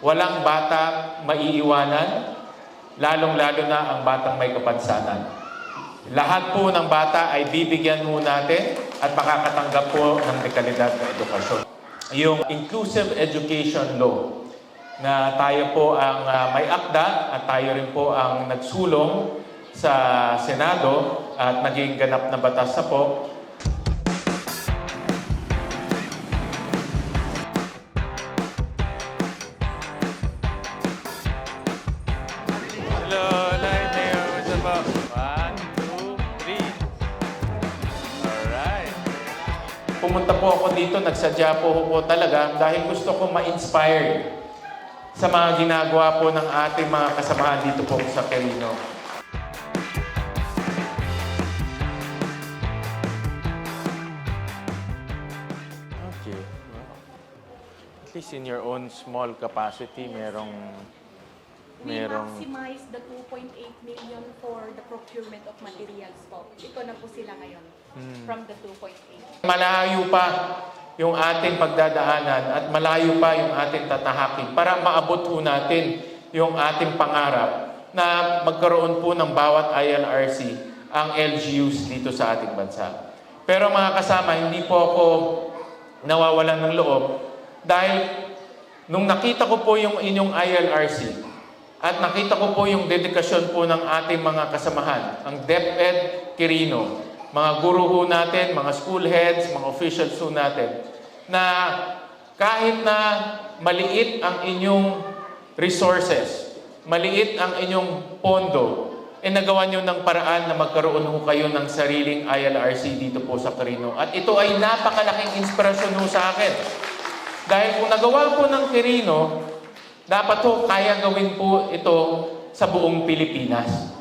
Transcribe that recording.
Walang bata maiiwanan, lalong-lalo na ang batang may kapansanan. Lahat po ng bata ay bibigyan mo natin at makakatanggap po ng dekalidad na edukasyon. Yung Inclusive Education Law na tayo po ang ah, may akda at tayo rin po ang nagsulong sa Senado at naging ganap na batas na po. Pumunta po ako dito, nagsadya po ako talaga dahil gusto ko ma-inspire sa mga ginagawa po ng ating mga kasamahan dito po sa Quirino. Okay. At least in your own small capacity, merong We merong maximize the 2.8 million for the procurement of materials po. Ito na po sila ngayon Hmm. from the 2.8. Malayo pa yung ating pagdadaanan at malayo pa yung ating tatahakin para maabot po natin yung ating pangarap na magkaroon po ng bawat ILRC ang LGUs dito sa ating bansa. Pero mga kasama, hindi po ako nawawalan ng loob dahil nung nakita ko po yung inyong ILRC at nakita ko po yung dedikasyon po ng ating mga kasamahan, ang DepEd Quirino, mga guru ho natin, mga school heads, mga officials ho natin, na kahit na maliit ang inyong resources, maliit ang inyong pondo, eh nagawa nyo ng paraan na magkaroon ho kayo ng sariling ILRC dito po sa Quirino. At ito ay napakalaking inspirasyon ho sa akin. Dahil kung nagawa po ng Quirino, dapat ho kaya gawin po ito sa buong Pilipinas.